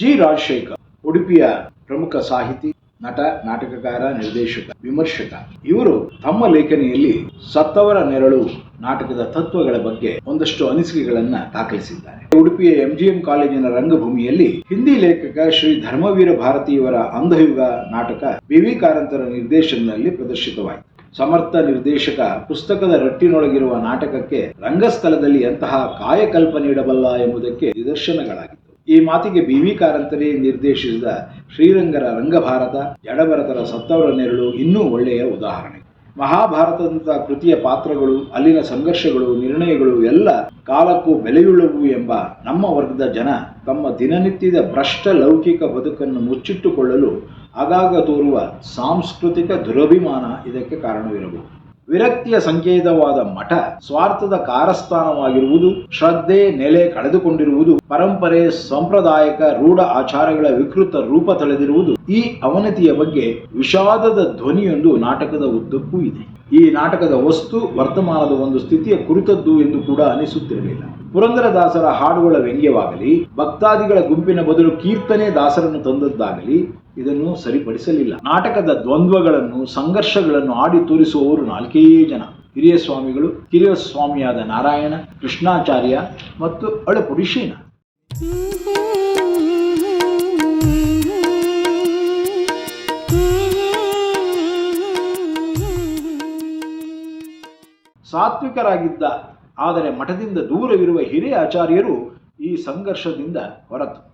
G Rajashekhar, ಉಡುಪಿಯ ಪ್ರಮುಖ ಸಾಹಿತಿ, ನಟ, ನಾಟಕಕಾರ, ನಿರ್ದೇಶಕ, ವಿಮರ್ಶಕ. ಇವರು ತಮ್ಮ ಲೇಖನಿಯಲ್ಲಿ ಸತ್ತವರ ನೆರಳು, ನಾಟಕದ ತತ್ವಗಳ ಬಗ್ಗೆ ಒಂದಷ್ಟು ಅನಿಸಿಕೆಗಳನ್ನ ದಾಖಲಿಸಿದ್ದಾರೆ. ಉಡುಪಿಯ ಎಂಜಿಎಂ ಕಾಲೇಜಿನ ರಂಗಭೂಮಿಯಲ್ಲಿ ಹಿಂದಿ ಲೇಖಕ ಶ್ರೀ ಧರ್ಮವೀರ ಭಾರತಿಯವರ ಅಂಧಯುಗ ನಾಟಕ ವಿವಿ ಕಾರಂತರ ನಿರ್ದೇಶನದಲ್ಲಿ ಪ್ರದರ್ಶಿತವಾಯಿತು. ಸಮರ್ಥ ನಿರ್ದೇಶಕ ಪುಸ್ತಕದ ರಟ್ಟಿನೊಳಗಿರುವ ನಾಟಕಕ್ಕೆ ರಂಗಸ್ಥಳದಲ್ಲಿ ಎಂತಹ ಕಾಯಕಲ್ಪ ನೀಡಬಲ್ಲ ಎಂಬುದಕ್ಕೆ ನಿದರ್ಶನಗಳಾಗಿತ್ತು ಈ ಮಾತಿಗೆ ಬಿ ವಿ ಕಾರಂತರೇ ನಿರ್ದೇಶಿಸಿದ ಶ್ರೀರಂಗರ ರಂಗಭಾರತ ಜಡಭರತರ ಸತ್ತವರ ನೆರಳು ಇನ್ನೂ ಒಳ್ಳೆಯ ಉದಾಹರಣೆ. ಮಹಾಭಾರತದಂತಹ ಕೃತಿಯ ಪಾತ್ರಗಳು, ಅಲ್ಲಿನ ಸಂಘರ್ಷಗಳು, ನಿರ್ಣಯಗಳು ಎಲ್ಲ ಕಾಲಕ್ಕೂ ಬೆಲೆಯುಳ್ಳವು ಎಂಬ ನಮ್ಮ ವರ್ಗದ ಜನ ತಮ್ಮ ದಿನನಿತ್ಯದ ಭ್ರಷ್ಟ ಲೌಕಿಕ ಬದುಕನ್ನು ಮುಚ್ಚಿಟ್ಟುಕೊಳ್ಳಲು ಆಗಾಗ ತೋರುವ ಸಾಂಸ್ಕೃತಿಕ ದುರಭಿಮಾನ ಇದಕ್ಕೆ ಕಾರಣವಿರಬಹುದು. ವಿರಕ್ತಿಯ ಸಂಕೇತವಾದ ಮಠ ಸ್ವಾರ್ಥದ ಕಾರಸ್ಥಾನವಾಗಿರುವುದು, ಶ್ರದ್ಧೆ ನೆಲೆ ಕಳೆದುಕೊಂಡಿರುವುದು, ಪರಂಪರೆ ಸಾಂಪ್ರದಾಯಿಕ ರೂಢ ಆಚಾರಗಳ ವಿಕೃತ ರೂಪ ತಳೆದಿರುವುದು ಈ ಅವನತಿಯ ಬಗ್ಗೆ ವಿಷಾದದ ಧ್ವನಿಯೊಂದು ನಾಟಕದ ಉದ್ದಕ್ಕೂ ಇದೆ. ಈ ನಾಟಕದ ವಸ್ತು ವರ್ತಮಾನದ ಒಂದು ಸ್ಥಿತಿಯ ಕುರಿತದ್ದು ಎಂದು ಕೂಡ ಅನಿಸುತ್ತಿರಲಿಲ್ಲ. ಪುರಂದರದಾಸರ ಹಾಡುಗಳ ವ್ಯಂಗ್ಯವಾಗಲಿ, ಭಕ್ತಾದಿಗಳ ಗುಂಪಿನ ಬದಲು ಕೀರ್ತನೆ ದಾಸರನ್ನು ತಂದದ್ದಾಗಲಿ ಇದನ್ನು ಸರಿಪಡಿಸಲಿಲ್ಲ. ನಾಟಕದ ದ್ವಂದ್ವಗಳನ್ನು, ಸಂಘರ್ಷಗಳನ್ನು ಆಡಿ ತೋರಿಸುವವರು ನಾಲ್ಕೇ ಜನ. ಹಿರಿಯ ಸ್ವಾಮಿಗಳು, ಕಿರಿಯ ಸ್ವಾಮಿಯಾದ ನಾರಾಯಣ, ಕೃಷ್ಣಾಚಾರ್ಯ ಮತ್ತು ಅಳಪುಡಿಶೀನ ಸಾತ್ವಿಕರಾಗಿದ್ದ, ಆದರೆ ಮಠದಿಂದ ದೂರವಿರುವ ಹಿರಿಯ ಆಚಾರ್ಯರು ಈ ಸಂಘರ್ಷದಿಂದ ಹೊರತು.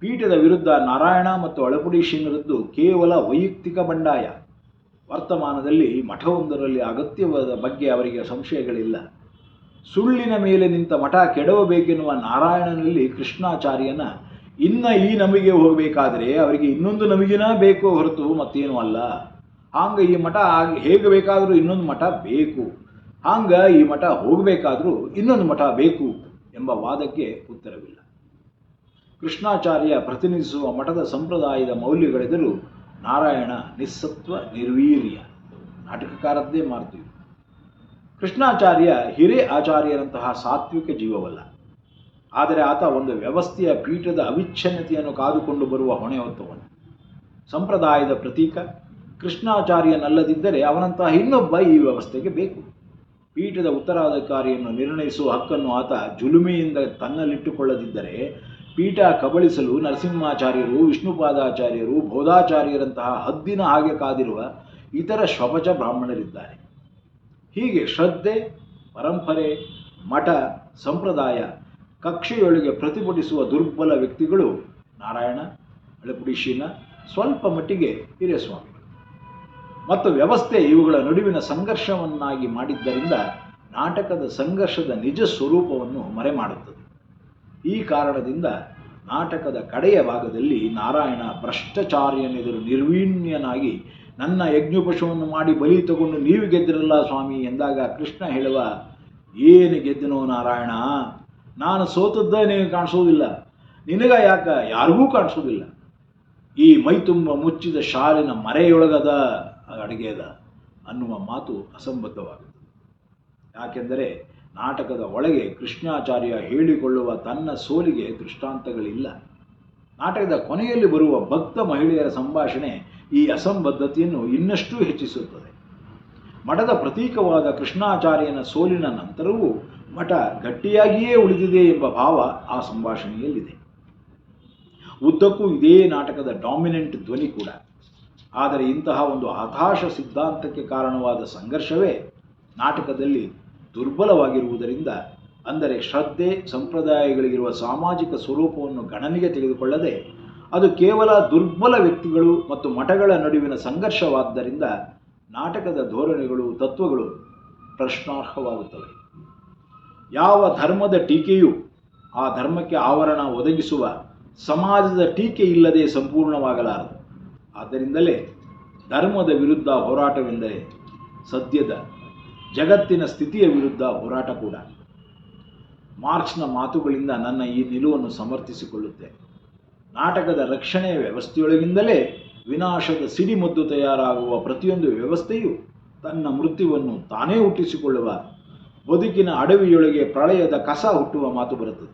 ಪೀಠದ ವಿರುದ್ಧ ನಾರಾಯಣ ಮತ್ತು ಅಳಪುಡಿ ಶಿಂಗರದ್ದು ಕೇವಲ ವೈಯಕ್ತಿಕ ಬಂಡಾಯ. ವರ್ತಮಾನದಲ್ಲಿ ಮಠವೊಂದರಲ್ಲಿ ಅಗತ್ಯವಾದ ಬಗ್ಗೆ ಅವರಿಗೆ ಸಂಶಯಗಳಿಲ್ಲ. ಸುಳ್ಳಿನ ಮೇಲೆ ನಿಂತ ಮಠ ಕೆಡವಬೇಕೆನ್ನುವ ನಾರಾಯಣನಲ್ಲಿ ಕೃಷ್ಣಾಚಾರ್ಯನ, ಇನ್ನ ಈ ನಮಗೆ ಹೋಗಬೇಕಾದರೆ ಅವರಿಗೆ ಇನ್ನೊಂದು ನಮಗಿನ ಬೇಕೋ ಹೊರತು ಮತ್ತೇನೂ ಅಲ್ಲ. ಹಾಂಗ ಈ ಮಠ ಹೇಗೆ ಬೇಕಾದರೂ ಇನ್ನೊಂದು ಮಠ ಬೇಕು. ಹಾಂಗ ಈ ಮಠ ಹೋಗಬೇಕಾದರೂ ಇನ್ನೊಂದು ಮಠ ಬೇಕು ಎಂಬ ವಾದಕ್ಕೆ ಉತ್ತರವಿಲ್ಲ. ಕೃಷ್ಣಾಚಾರ್ಯ ಪ್ರತಿನಿಧಿಸುವ ಮಠದ ಸಂಪ್ರದಾಯದ ಮೌಲ್ಯಗಳೆದುರು ನಾರಾಯಣ ನಿಸ್ಸತ್ವ ನಿರ್ವೀರ್ಯ. ನಾಟಕಕಾರದ್ದೇ ಮಾಡ್ತೀವಿ ಕೃಷ್ಣಾಚಾರ್ಯ ಹಿರೇ ಆಚಾರ್ಯರಂತಹ ಸಾತ್ವಿಕ ಜೀವವಲ್ಲ. ಆದರೆ ಆತ ಒಂದು ವ್ಯವಸ್ಥೆಯ ಪೀಠದ ಅವಿಚ್ಛನ್ನತೆಯನ್ನು ಕಾದುಕೊಂಡು ಬರುವ ಹೊಣೆ ಹೊತ್ತವನು ಸಂಪ್ರದಾಯದ ಪ್ರತೀಕ, ಕೃಷ್ಣಾಚಾರ್ಯನಲ್ಲದಿದ್ದರೆ ಅವನಂತಹ ಇನ್ನೊಬ್ಬ ಈ ವ್ಯವಸ್ಥೆಗೆ ಬೇಕು. ಪೀಠದ ಉತ್ತರಾಧಿಕಾರಿಯನ್ನು ನಿರ್ಣಯಿಸುವ ಹಕ್ಕನ್ನು ಆತ ಜುಲುಮೆಯಿಂದ ತನ್ನಲ್ಲಿಟ್ಟುಕೊಳ್ಳದಿದ್ದರೆ ಪೀಠ ಕಬಳಿಸಲು ನರಸಿಂಹಾಚಾರ್ಯರು, ವಿಷ್ಣುಪಾದಾಚಾರ್ಯರು, ಬೋಧಾಚಾರ್ಯರಂತಹ ಹದ್ದಿನ ಹಾಗೆ ಕಾದಿರುವ ಇತರ ಶ್ವಪಚ ಬ್ರಾಹ್ಮಣರಿದ್ದಾರೆ. ಹೀಗೆ ಶ್ರದ್ಧೆ, ಪರಂಪರೆ, ಮಠ, ಸಂಪ್ರದಾಯ, ಕಕ್ಷೆಯೊಳಗೆ ಪ್ರತಿಭಟಿಸುವ ದುರ್ಬಲ ವ್ಯಕ್ತಿಗಳು ನಾರಾಯಣ ಅಳಪುಡಿಶೀನ ಸ್ವಲ್ಪ ಮಟ್ಟಿಗೆ ಹಿರಿಯಸ್ವಾಮಿಗಳು ಮತ್ತು ವ್ಯವಸ್ಥೆ ಇವುಗಳ ನಡುವಿನ ಸಂಘರ್ಷವನ್ನಾಗಿ ಮಾಡಿದ್ದರಿಂದ ನಾಟಕದ ಸಂಘರ್ಷದ ನಿಜ ಸ್ವರೂಪವನ್ನು ಮರೆಮಾಡುತ್ತದೆ. ಈ ಕಾರಣದಿಂದ ನಾಟಕದ ಕಡೆಯ ಭಾಗದಲ್ಲಿ ನಾರಾಯಣ ಭ್ರಷ್ಟಾಚಾರ್ಯನೆದುರು ನಿರ್ವೀಣ್ಯನಾಗಿ ನನ್ನ ಯಜ್ಞೋಪಶವನ್ನು ಮಾಡಿ ಬಲಿ ತಗೊಂಡು ನೀವು ಗೆದ್ದಿರಲ್ಲ ಸ್ವಾಮಿ ಎಂದಾಗ ಕೃಷ್ಣ ಹೇಳುವ, ಏನು ಗೆದ್ದನೋ ನಾರಾಯಣ? ನಾನು ಸೋತದ್ದೇ ನೀನು ಕಾಣಿಸೋದಿಲ್ಲ. ನಿನಗ ಯಾಕ? ಯಾರಿಗೂ ಕಾಣಿಸೋದಿಲ್ಲ. ಈ ಮೈ ತುಂಬ ಮುಚ್ಚಿದ ಶಾಲಿನ ಮರೆಯೊಳಗದ ಅಡುಗೆದ ಅನ್ನುವ ಮಾತು ಅಸಂಬದ್ಧವಾಗುತ್ತದೆ. ಯಾಕೆಂದರೆ ನಾಟಕದ ಒಳಗೆ ಕೃಷ್ಣಾಚಾರ್ಯ ಹೇಳಿಕೊಳ್ಳುವ ತನ್ನ ಸೋಲಿಗೆ ದೃಷ್ಟಾಂತಗಳಿಲ್ಲ. ನಾಟಕದ ಕೊನೆಯಲ್ಲಿ ಬರುವ ಭಕ್ತ ಮಹಿಳೆಯರ ಸಂಭಾಷಣೆ ಈ ಅಸಂಬದ್ಧತೆಯನ್ನು ಇನ್ನಷ್ಟು ಹೆಚ್ಚಿಸುತ್ತದೆ. ಮಠದ ಪ್ರತೀಕವಾದ ಕೃಷ್ಣಾಚಾರ್ಯನ ಸೋಲಿನ ನಂತರವೂ ಮಠ ಗಟ್ಟಿಯಾಗಿಯೇ ಉಳಿದಿದೆ ಎಂಬ ಭಾವ ಆ ಸಂಭಾಷಣೆಯಲ್ಲಿದೆ. ಉದ್ದಕ್ಕೂ ಇದೇ ನಾಟಕದ ಡಾಮಿನೆಂಟ್ ಧ್ವನಿ ಕೂಡ. ಆದರೆ ಇಂತಹ ಒಂದು ಹತಾಶ ಸಿದ್ಧಾಂತಕ್ಕೆ ಕಾರಣವಾದ ಸಂಘರ್ಷವೇ ನಾಟಕದಲ್ಲಿ ದುರ್ಬಲವಾಗಿರುವುದರಿಂದ, ಅಂದರೆ ಶ್ರದ್ಧೆ, ಸಂಪ್ರದಾಯಗಳಿಗಿರುವ ಸಾಮಾಜಿಕ ಸ್ವರೂಪವನ್ನು ಗಣನೆಗೆ ತೆಗೆದುಕೊಳ್ಳದೆ, ಅದು ಕೇವಲ ದುರ್ಬಲ ವ್ಯಕ್ತಿಗಳು ಮತ್ತು ಮಠಗಳ ನಡುವಿನ ಸಂಘರ್ಷವಾದ್ದರಿಂದ ನಾಟಕದ ಧೋರಣೆಗಳು, ತತ್ವಗಳು ಪ್ರಶ್ನಾರ್ಹವಾಗುತ್ತವೆ. ಯಾವ ಧರ್ಮದ ಟೀಕೆಯೂ ಆ ಧರ್ಮಕ್ಕೆ ಆವರಣ ಒದಗಿಸುವ ಸಮಾಜದ ಟೀಕೆ ಇಲ್ಲದೆ ಸಂಪೂರ್ಣವಾಗಲಾರದು. ಆದ್ದರಿಂದಲೇ ಧರ್ಮದ ವಿರುದ್ಧ ಹೋರಾಟವೆಂದರೆ ಸದ್ಯದ ಜಗತ್ತಿನ ಸ್ಥಿತಿಯ ವಿರುದ್ಧ ಹೋರಾಟ ಕೂಡ. ಮಾರ್ಕ್ಸ್ನ ಮಾತುಗಳಿಂದ ನನ್ನ ಈ ನಿಲುವನ್ನು ಸಮರ್ಥಿಸಿಕೊಳ್ಳುತ್ತೆ ನಾಟಕದ ರಕ್ಷಣೆಯ ವ್ಯವಸ್ಥೆಯೊಳಗಿಂದಲೇ ವಿನಾಶದ ಸಿಡಿಮದ್ದು ತಯಾರಾಗುವ ಪ್ರತಿಯೊಂದು ವ್ಯವಸ್ಥೆಯು ತನ್ನ ಮೃತ್ಯುವನ್ನು ತಾನೇ ಹುಟ್ಟಿಸಿಕೊಳ್ಳುವ ಬದುಕಿನ ಅಡವಿಯೊಳಗೆ ಪ್ರಳಯದ ಕಸ ಹುಟ್ಟುವ ಮಾತು ಬರುತ್ತದೆ.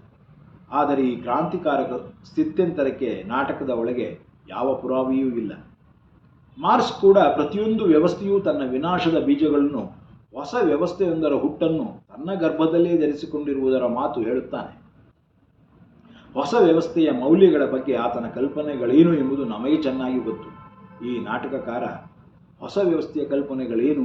ಆದರೆ ಈ ಕ್ರಾಂತಿಕಾರಕ ಸ್ಥಿತ್ಯಂತರಕ್ಕೆ ನಾಟಕದ ಒಳಗೆ ಯಾವ ಪುರಾವೆಯೂ ಇಲ್ಲ. ಮಾರ್ಕ್ಸ್ ಕೂಡ ಪ್ರತಿಯೊಂದು ವ್ಯವಸ್ಥೆಯೂ ತನ್ನ ವಿನಾಶದ ಬೀಜಗಳನ್ನು ಹೊಸ ವ್ಯವಸ್ಥೆಯೊಂದರ ಹುಟ್ಟನ್ನು ತನ್ನ ಗರ್ಭದಲ್ಲೇ ಧರಿಸಿಕೊಂಡಿರುವುದರ ಮಾತು ಹೇಳುತ್ತಾನೆ. ಹೊಸ ವ್ಯವಸ್ಥೆಯ ಮೌಲ್ಯಗಳ ಬಗ್ಗೆ ಆತನ ಕಲ್ಪನೆಗಳೇನು ಎಂಬುದು ನಮಗೆ ಚೆನ್ನಾಗಿ ಗೊತ್ತು. ಈ ನಾಟಕಕಾರ ಹೊಸ ವ್ಯವಸ್ಥೆಯ ಕಲ್ಪನೆಗಳೇನು?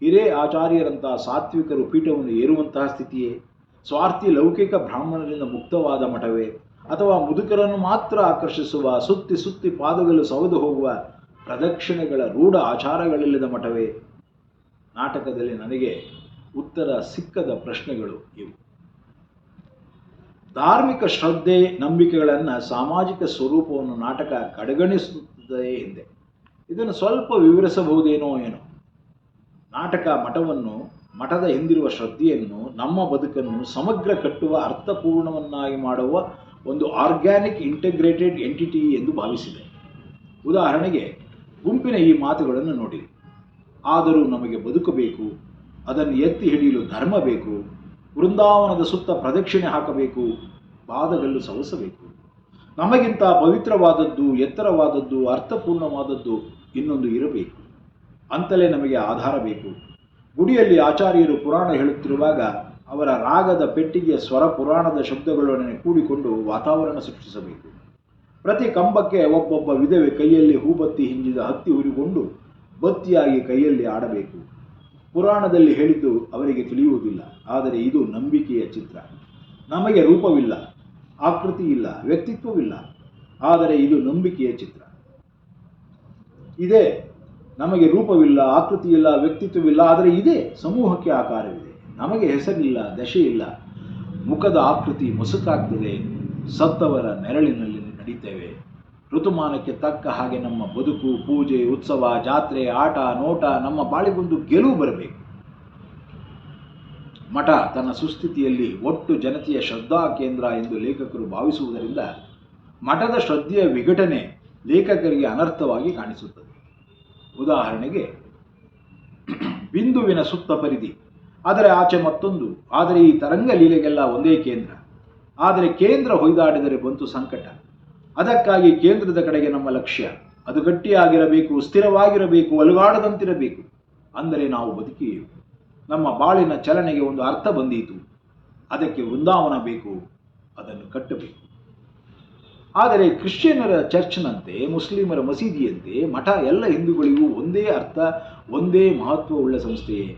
ಹಿರೇ ಆಚಾರ್ಯರಂತಹ ಸಾತ್ವಿಕರು ಪೀಠವನ್ನು ಏರುವಂತಹ ಸ್ಥಿತಿಯೇ? ಸ್ವಾರ್ಥಿ ಲೌಕಿಕ ಬ್ರಾಹ್ಮಣರಿಂದ ಮುಕ್ತವಾದ ಮಠವೇ? ಅಥವಾ ಮುದುಕರನ್ನು ಮಾತ್ರ ಆಕರ್ಷಿಸುವ ಸುತ್ತಿ ಸುತ್ತಿ ಪಾದಗಳು ಸವದು ಹೋಗುವ ಪ್ರದಕ್ಷಿಣೆಗಳ ರೂಢ ಆಚಾರಗಳಿಲ್ಲದ ಮಠವೇ? ನಾಟಕದಲ್ಲಿ ನನಗೆ ಉತ್ತರ ಸಿಕ್ಕದ ಪ್ರಶ್ನೆಗಳು ಇವು. ಧಾರ್ಮಿಕ ಶ್ರದ್ಧೆ, ನಂಬಿಕೆಗಳನ್ನು ಸಾಮಾಜಿಕ ಸ್ವರೂಪವನ್ನು ನಾಟಕ ಕಡೆಗಣಿಸುತ್ತದೆ ಹಿಂದೆ ಇದನ್ನು ಸ್ವಲ್ಪ ವಿವರಿಸಬಹುದೇನೋ ಏನೋ. ನಾಟಕ ಮಠವನ್ನು, ಮಠದ ಹಿಂದಿರುವ ಶ್ರದ್ಧೆಯನ್ನು, ನಮ್ಮ ಬದುಕನ್ನು ಸಮಗ್ರ ಕಟ್ಟುವ ಅರ್ಥಪೂರ್ಣವನ್ನಾಗಿ ಮಾಡುವ ಒಂದು ಆರ್ಗ್ಯಾನಿಕ್ ಇಂಟಿಗ್ರೇಟೆಡ್ ಎಂಟಿಟಿ ಎಂದು ಭಾವಿಸಿದೆ. ಉದಾಹರಣೆಗೆ ಗುಂಪಿನ ಈ ಮಾತುಗಳನ್ನು ನೋಡಿರಿ ಆದರೂ ನಮಗೆ ಬದುಕಬೇಕು, ಅದನ್ನು ಎತ್ತಿ ಹಿಡಿಯಲು ಧರ್ಮ ಬೇಕು ವೃಂದಾವನದ ಸುತ್ತ ಪ್ರದಕ್ಷಿಣೆ ಹಾಕಬೇಕು ಪಾದಗಲ್ಲು ಸವಸಬೇಕು. ನಮಗಿಂತ ಪವಿತ್ರವಾದದ್ದು, ಎತ್ತರವಾದದ್ದು, ಅರ್ಥಪೂರ್ಣವಾದದ್ದು ಇನ್ನೊಂದು ಇರಬೇಕು. ಅಂತಲೇ ನಮಗೆ ಆಧಾರ ಬೇಕು. ಗುಡಿಯಲ್ಲಿ ಆಚಾರ್ಯರು ಪುರಾಣ ಹೇಳುತ್ತಿರುವಾಗ ಅವರ ರಾಗದ ಪೆಟ್ಟಿಗೆಯ ಸ್ವರ ಪುರಾಣದ ಶಬ್ದಗಳೊಡನೆ ಕೂಡಿಕೊಂಡು ವಾತಾವರಣ ಸೃಷ್ಟಿಸಬೇಕು. ಪ್ರತಿ ಕಂಬಕ್ಕೆ ಒಬ್ಬೊಬ್ಬ ವಿಧವೆ ಕೈಯಲ್ಲಿ ಹೂಬತ್ತಿ ಹಿಂಜಿದ ಹತ್ತಿ ಹುರಿಕೊಂಡು ಬತ್ತಿಯಾಗಿ ಕೈಯಲ್ಲಿ ಆಡಬೇಕು. ಪುರಾಣದಲ್ಲಿ ಹೇಳಿದ್ದು ಅವರಿಗೆ ತಿಳಿಯುವುದಿಲ್ಲ, ಆದರೆ ಇದು ನಂಬಿಕೆಯ ಚಿತ್ರ. ನಮಗೆ ರೂಪವಿಲ್ಲ, ಆಕೃತಿ ಇಲ್ಲ, ವ್ಯಕ್ತಿತ್ವವಿಲ್ಲ, ಆದರೆ ಇದು ನಂಬಿಕೆಯ ಚಿತ್ರ. ಇದೇ, ನಮಗೆ ರೂಪವಿಲ್ಲ ಆಕೃತಿ ಇಲ್ಲ ವ್ಯಕ್ತಿತ್ವವಿಲ್ಲ, ಆದರೆ ಇದೇ ಸಮೂಹಕ್ಕೆ ಆಕಾರವಿದೆ. ನಮಗೆ ಹೆಸರಿಲ್ಲ ದಶೆ ಇಲ್ಲ ಮುಖದ ಆಕೃತಿ ಮುಸುಕಾಗ್ತದೆ. ಸತ್ತವರ ನೆರಳಿನಲ್ಲಿ ನಡೀತೇವೆ. ಋತುಮಾನಕ್ಕೆ ತಕ್ಕ ಹಾಗೆ ನಮ್ಮ ಬದುಕು, ಪೂಜೆ, ಉತ್ಸವ, ಜಾತ್ರೆ, ಆಟ, ನೋಟ, ನಮ್ಮ ಬಾಳಿಗೊಂದು ಗೆಲುವು ಬರಬೇಕು. ಮಠ ತನ್ನ ಸುಸ್ಥಿತಿಯಲ್ಲಿ ಒಟ್ಟು ಜನತೆಯ ಶ್ರದ್ಧಾ ಕೇಂದ್ರ ಎಂದು ಲೇಖಕರು ಭಾವಿಸುವುದರಿಂದ ಮಠದ ಶ್ರದ್ಧೆಯ ವಿಘಟನೆ ಲೇಖಕರಿಗೆ ಅನರ್ಥವಾಗಿ ಕಾಣಿಸುತ್ತದೆ. ಉದಾಹರಣೆಗೆ, ಬಿಂದುವಿನ ಸುತ್ತ ಪರಿಧಿ, ಆದರೆ ಆಚೆ ಮತ್ತೊಂದು, ಆದರೆ ಈ ತರಂಗ ಲೀಲೆಗೆಲ್ಲ ಒಂದೇ ಕೇಂದ್ರ. ಆದರೆ ಕೇಂದ್ರ ಹೊಯ್ದಾಡಿದರೆ ಬಂತು ಸಂಕಟ. ಅದಕ್ಕಾಗಿ ಕೇಂದ್ರದ ಕಡೆಗೆ ನಮ್ಮ ಲಕ್ಷ್ಯ, ಅದು ಗಟ್ಟಿಯಾಗಿರಬೇಕು, ಸ್ಥಿರವಾಗಿರಬೇಕು, ಅಲುಗಾಡದಂತಿರಬೇಕು. ಅಂದರೆ ನಾವು ಬದುಕಿ ನಮ್ಮ ಬಾಳಿನ ಚಲನೆಗೆ ಒಂದು ಅರ್ಥ ಬಂದೀತು. ಅದಕ್ಕೆ ವೃಂದಾವನ ಬೇಕು, ಅದನ್ನು ಕಟ್ಟಬೇಕು. ಆದರೆ ಕ್ರಿಶ್ಚಿಯನ್ನರ ಚರ್ಚ್ನಂತೆ, ಮುಸ್ಲಿಮರ ಮಸೀದಿಯಂತೆ, ಮಠ ಎಲ್ಲ ಹಿಂದೂಗಳಿಗೂ ಒಂದೇ ಅರ್ಥ, ಒಂದೇ ಮಹತ್ವವುಳ್ಳ ಸಂಸ್ಥೆಯೇ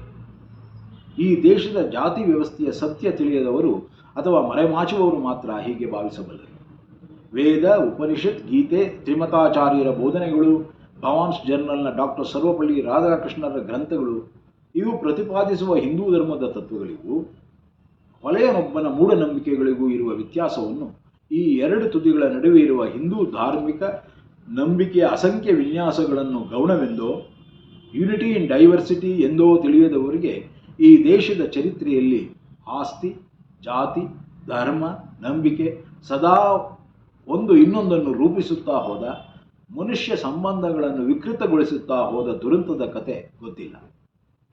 ಈ ದೇಶದ ಜಾತಿ ವ್ಯವಸ್ಥೆಯ ಸತ್ಯ ತಿಳಿಯದವರು ಅಥವಾ ಮರೆಮಾಚುವವರು ಮಾತ್ರ ಹೀಗೆ ಭಾವಿಸಬಲ್ಲರು. ವೇದ, ಉಪನಿಷತ್, ಗೀತೆ ತ್ರಿಮತಾಚಾರ್ಯರ ಬೋಧನೆಗಳು, ಭವಾನ್ಸ್ ಜರ್ನಲ್ನ ಡಾಕ್ಟರ್ ಸರ್ವಪಳ್ಳಿ ರಾಧಾಕೃಷ್ಣರ ಗ್ರಂಥಗಳು, ಇವು ಪ್ರತಿಪಾದಿಸುವ ಹಿಂದೂ ಧರ್ಮದ ತತ್ವಗಳಿಗೂ ಹೊಲೆಯನೊಬ್ಬನ ಮೂಢನಂಬಿಕೆಗಳಿಗೂ ಇರುವ ವ್ಯತ್ಯಾಸವನ್ನು ಈ ಎರಡು ತುದಿಗಳ ನಡುವೆ ಇರುವ ಹಿಂದೂ ಧಾರ್ಮಿಕ ನಂಬಿಕೆಯ ಅಸಂಖ್ಯ ವಿನ್ಯಾಸಗಳನ್ನು ಗೌಣವೆಂದೋ, ಯುನಿಟಿ ಇನ್ ಡೈವರ್ಸಿಟಿ ಎಂದೋ ತಿಳಿಯದವರಿಗೆ ಈ ದೇಶದ ಚರಿತ್ರೆಯಲ್ಲಿ ಆಸ್ತಿ, ಜಾತಿ, ಧರ್ಮ, ನಂಬಿಕೆ ಸದಾ ಒಂದು ಇನ್ನೊಂದನ್ನು ರೂಪಿಸುತ್ತಾ ಹೋದ, ಮನುಷ್ಯ ಸಂಬಂಧಗಳನ್ನು ವಿಕೃತಗೊಳಿಸುತ್ತಾ ಹೋದ ದುರಂತದ ಕತೆ ಗೊತ್ತಿಲ್ಲ.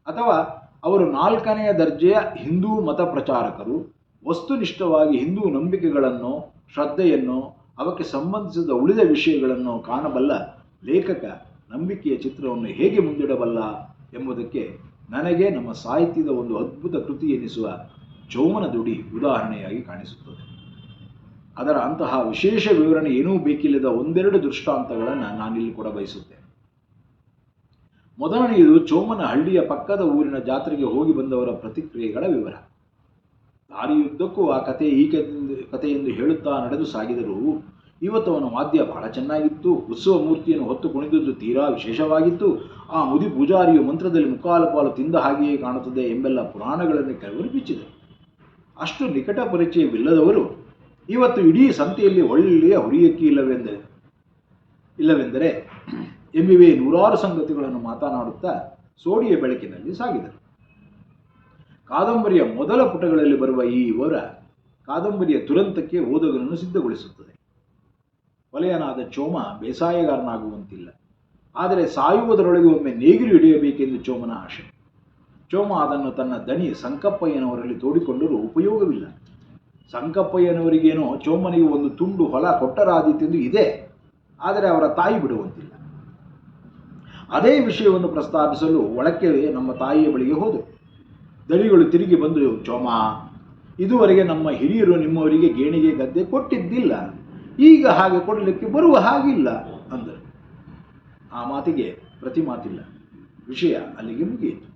ಅಥವಾ ಅವರು ನಾಲ್ಕನೆಯ ದರ್ಜೆಯ ಹಿಂದೂ ಮತ ಪ್ರಚಾರಕರು, ವಸ್ತುನಿಷ್ಠವಾಗಿ ಹಿಂದೂ ನಂಬಿಕೆಗಳನ್ನು, ಶ್ರದ್ಧೆಯನ್ನು, ಅವಕ್ಕೆ ಸಂಬಂಧಿಸಿದ ಉಳಿದ ವಿಷಯಗಳನ್ನು ಕಾಣಬಲ್ಲ ಲೇಖಕ ನಂಬಿಕೆಯ ಚಿತ್ರವನ್ನು ಹೇಗೆ ಮುಂದಿಡಬಲ್ಲ ಎಂಬುದಕ್ಕೆ ನನಗೆ ನಮ್ಮ ಸಾಹಿತ್ಯದ ಒಂದು ಅದ್ಭುತ ಕೃತಿ ಎನಿಸುವ ಚೋಮನ ದುಡಿ ಉದಾಹರಣೆಯಾಗಿ ಕಾಣಿಸುತ್ತದೆ. ಅದರ ಅಂತಹ ವಿಶೇಷ ವಿವರಣೆ ಏನೂ ಬೇಕಿಲ್ಲದ ಒಂದೆರಡು ದೃಷ್ಟಾಂತಗಳನ್ನು ನಾನಿಲ್ಲಿ ಕೂಡ ಬಯಸುತ್ತೇನೆ. ಮೊದಲನೆಯದು ಚೋಮನ ಹಳ್ಳಿಯ ಪಕ್ಕದ ಊರಿನ ಜಾತ್ರೆಗೆ ಹೋಗಿ ಬಂದವರ ಪ್ರತಿಕ್ರಿಯೆಗಳ ವಿವರ. ದಾರಿಯುದ್ದಕ್ಕೂ ಆ ಕತೆ ಈ ಕಥೆ ಎಂದು ಹೇಳುತ್ತಾ ನಡೆದು ಸಾಗಿದರು ಇವತ್ತು ಅವನ ವಾದ್ಯ ಬಹಳ ಚೆನ್ನಾಗಿತ್ತು, ಉತ್ಸವ ಮೂರ್ತಿಯನ್ನು ಹೊತ್ತು ಕುಣಿದದ್ದು ತೀರಾ ವಿಶೇಷವಾಗಿತ್ತು, ಆ ಮುದಿ ಪೂಜಾರಿಯು ಮಂತ್ರದಲ್ಲಿ ಮುಕ್ಕಾಲು ಪಾಲು ತಿಂದ ಹಾಗೆಯೇ ಕಾಣುತ್ತದೆ ಎಂಬೆಲ್ಲ ಪುರಾಣಗಳನ್ನು ಕೆಲವರು ಬಿಚ್ಚಿದರು. ಅಷ್ಟು ನಿಕಟ ಪರಿಚಯವಿಲ್ಲದವರು ಇವತ್ತು ಇಡೀ ಸಂತೆಯಲ್ಲಿ ಒಳ್ಳೆಯ ಹುರಿಯಕ್ಕಿ ಇಲ್ಲವೆಂದರೆ ಇಲ್ಲವೆಂದರೆ ಎಂಬಿವೆ ನೂರಾರು ಸಂಗತಿಗಳನ್ನು ಮಾತನಾಡುತ್ತಾ ಸೋಡಿಯ ಬೆಳಕಿನಲ್ಲಿ ಸಾಗಿದರು. ಕಾದಂಬರಿಯ ಮೊದಲ ಪುಟಗಳಲ್ಲಿ ಬರುವ ಈ ವರ ಕಾದಂಬರಿಯ ದುರಂತಕ್ಕೆ ಓದುಗರನ್ನು ಸಿದ್ಧಗೊಳಿಸುತ್ತದೆ. ವಲಯನಾದ ಚೋಮ ಬೇಸಾಯಗಾರನಾಗುವಂತಿಲ್ಲ. ಆದರೆ ಸಾಯುವುದರೊಳಗೆ ಒಮ್ಮೆ ನೇಗಿಲು ಹಿಡಿಯಬೇಕೆಂದು ಚೋಮನ ಆಶೆ. ಚೋಮ ಅದನ್ನು ತನ್ನ ದಣಿ ಸಂಕಪ್ಪಯ್ಯನವರಲ್ಲಿ ತೋಡಿಕೊಂಡರೂ ಉಪಯೋಗವಿಲ್ಲ. ಸಂಕಪ್ಪಯ್ಯನವರಿಗೇನೋ ಚೋಮನಿಗೆ ಒಂದು ತುಂಡು ಹೊಲ ಕೊಟ್ಟರಾದೀತೆಂದು ಇದೆ. ಆದರೆ ಅವರ ತಾಯಿ ಬಿಡುವಂತಿಲ್ಲ. ಅದೇ ವಿಷಯವನ್ನು ಪ್ರಸ್ತಾಪಿಸಲು ಒಳಕ್ಕೆ ನಮ್ಮ ತಾಯಿಯ ಬಳಿಗೆ ಹೋದರು ದಲಿಗಳು ತಿರುಗಿ ಬಂದು ಚೋಮ, ಇದುವರೆಗೆ ನಮ್ಮ ಹಿರಿಯರು ನಿಮ್ಮವರಿಗೆ ಗೇಣಿಗೆ ಗದ್ದೆ ಕೊಟ್ಟಿದ್ದಿಲ್ಲ. ಈಗ ಹಾಗೆ ಕೊಡಲಿಕ್ಕೆ ಬರುವ ಹಾಗಿಲ್ಲ, ಅಂದರು. ಆ ಮಾತಿಗೆ ಪ್ರತಿ ಮಾತಿಲ್ಲ ವಿಷಯ ಅಲ್ಲಿಗೆ ಮುಗಿಯಿತು.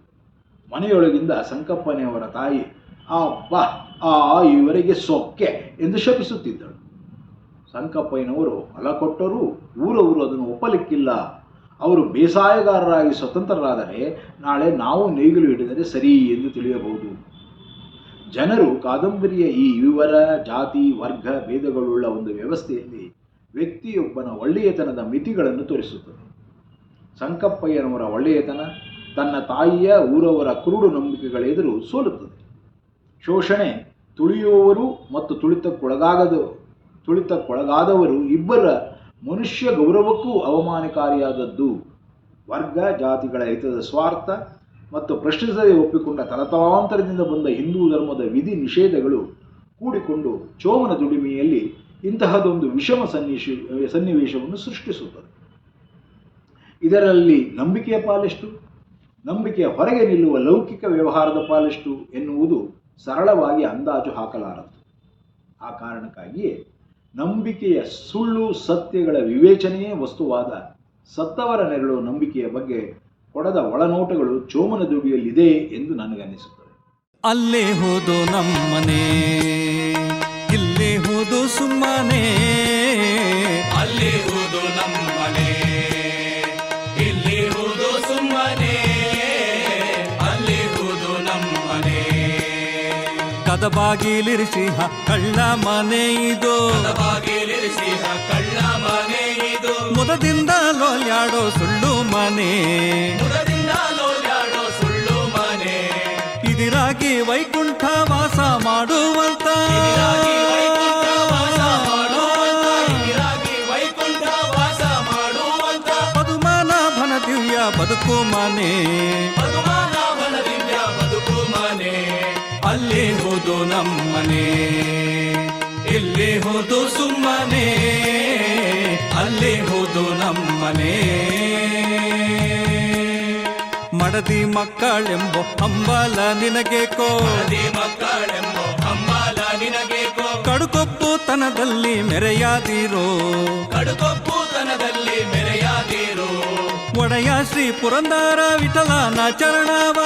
ಮನೆಯೊಳಗಿಂದ ಸಂಕಪ್ಪನೆಯವರ ತಾಯಿ ಆ ಅಪ್ಪ ಆ ಇವರಿಗೆ ಸೊಕ್ಕೆ ಎಂದು ಶಪಿಸುತ್ತಿದ್ದಳು. ಸಂಕಪ್ಪಯ್ಯನವರು ಹೊಲ ಕೊಟ್ಟರೂ ಊರವರು ಅದನ್ನು ಒಪ್ಪಲಿಕ್ಕಿಲ್ಲ. ಅವರು ಬೇಸಾಯಗಾರರಾಗಿ ಸ್ವತಂತ್ರರಾದರೆ ನಾಳೆ ನಾವು ನೇಗಿಲು ಹಿಡಿದರೆ ಸರಿ ಎಂದು ತಿಳಿಯಬಹುದು. ಜನರು ಕಾದಂಬರಿಯ ಈ ವಿವರ, ಜಾತಿ, ವರ್ಗ, ಭೇದಗಳುಳ್ಳ ಒಂದು ವ್ಯವಸ್ಥೆಯಲ್ಲಿ ವ್ಯಕ್ತಿಯೊಬ್ಬನ ಒಳ್ಳೆಯತನದ ಮಿತಿಗಳನ್ನು ತೋರಿಸುತ್ತದೆ. ಸಂಕಪ್ಪಯ್ಯನವರ ಒಳ್ಳೆಯತನ ತನ್ನ ತಾಯಿಯ ಊರವರ ಕುರುಡು ನಂಬಿಕೆಗಳೆದುರು ಸೋಲುತ್ತದೆ. ಶೋಷಣೆ ತುಳಿಯುವವರು ಮತ್ತು ತುಳಿತಕ್ಕೊಳಗಾಗದ, ತುಳಿತಕ್ಕೊಳಗಾದವರು ಇಬ್ಬರ ಮನುಷ್ಯ ಗೌರವಕ್ಕೂ ಅವಮಾನಕಾರಿಯಾದದ್ದು. ವರ್ಗ, ಜಾತಿಗಳ ಹಿತದ ಸ್ವಾರ್ಥ ಮತ್ತು ಪ್ರಶ್ನಿಸದೆ ಒಪ್ಪಿಕೊಂಡ ತಲತಲಾಂತರದಿಂದ ಬಂದ ಹಿಂದೂ ಧರ್ಮದ ವಿಧಿ ನಿಷೇಧಗಳು ಕೂಡಿಕೊಂಡು ಚೋಮನ ದುಡಿಮೆಯಲ್ಲಿ ಇಂತಹದೊಂದು ವಿಷಮ ಸನ್ನಿವೇಶ ಸನ್ನಿವೇಶವನ್ನು ಸೃಷ್ಟಿಸುತ್ತದೆ ಇದರಲ್ಲಿ ನಂಬಿಕೆಯ ಪಾಲೆಷ್ಟು, ನಂಬಿಕೆಯ ಹೊರಗೆ ನಿಲ್ಲುವ ಲೌಕಿಕ ವ್ಯವಹಾರದ ಪಾಲೆಷ್ಟು ಎನ್ನುವುದು ಸರಳವಾಗಿ ಅಂದಾಜು ಹಾಕಲಾರದು. ಆ ಕಾರಣಕ್ಕಾಗಿಯೇ ನಂಬಿಕೆಯ ಸುಳ್ಳು ಸತ್ಯಗಳ ವಿವೇಚನೆಯೇ ವಸ್ತುವಾದ ಸತ್ತವರ ನೆರಳು ನಂಬಿಕೆಯ ಬಗ್ಗೆ ಕೊಡದ ಒಳನೋಟಗಳು ಚೋಮನ ದುಡಿಯಲ್ಲಿದೆ ಎಂದು ನನಗನ್ನಿಸುತ್ತದೆ. ಅಲ್ಲೇ ಹೋದು ನಮ್ಮನೆ ಇಲ್ಲೇ ಹೋದು ಸುಮ್ಮನೆ. ಅಲ್ಲಿ ಹೂದು ಕದ ಬಾಗಿಲಿರಿಸಿ ಹ ಕಳ್ಳ ಮನೆ ಇದು ಬಾಗಿಲಿರಿಸಿಹ ಕಳ್ಳ ಮನೆ ಇದು. ಮುದದಿಂದ ಲೋಲ್ಯಾಡೋ ಸುಳ್ಳು ಮನೆ. ಮುರದಿಂದ ಲೋಲಾಡೋ ಸುಳ್ಳು ಮನೆ ಇದಿರಾಗಿ ವೈಕುಂಠ ವಾಸ ಮಾಡುವಂತ. ಮಾಡುವಂತ ಪದುಮಾನಾಭನ ದಿವ್ಯ ಬದುಕು ಮನೆ. ಅಲ್ಲೇ ಹೋದು ನಮ್ಮನೆ ಇಲ್ಲಿ ಹೋದು ಸುಮ್ಮನೆ ಅಲ್ಲಿ ಹೋದು ನಮ್ಮನೆ. ಮಡದಿ ಮಕ್ಕಳೆಂಬ ಹಂಬಲ ನಿನಗೇಕೋ ಮಕ್ಕಳೆಂಬೋ ಹಂಬಲ ನಿನಗೇಕೋ ಕಡುಕೊಪ್ಪು ತನದಲ್ಲಿ ಮೆರೆಯಾದಿರೋ. ಕಡುಕೊಪ್ಪುತನದಲ್ಲಿ ಮೆರೆಯಾದಿರೋ. ಒಡೆಯ ಶ್ರೀ ಪುರಂದರ ವಿಠಲನ ಚರಣವ.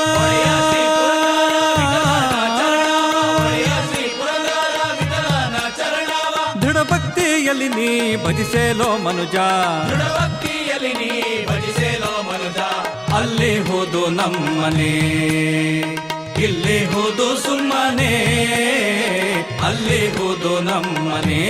ಭಕ್ತಿಯಲ್ಲಿ ನೀ ಭಜಿಸೇಲೋ ಮನುಜ. ಭಕ್ತಿಯಲ್ಲಿ ನೀ ಭಜಿಸೇಲೋ ಮನುಜ. ಅಲ್ಲಿ ಹೋದು ನಮ್ಮನೆ ಇಲ್ಲೇ ಹೋದು ಸುಮ್ಮನೆ ಅಲ್ಲಿ ಹೋದು ನಮ್ಮನೆ.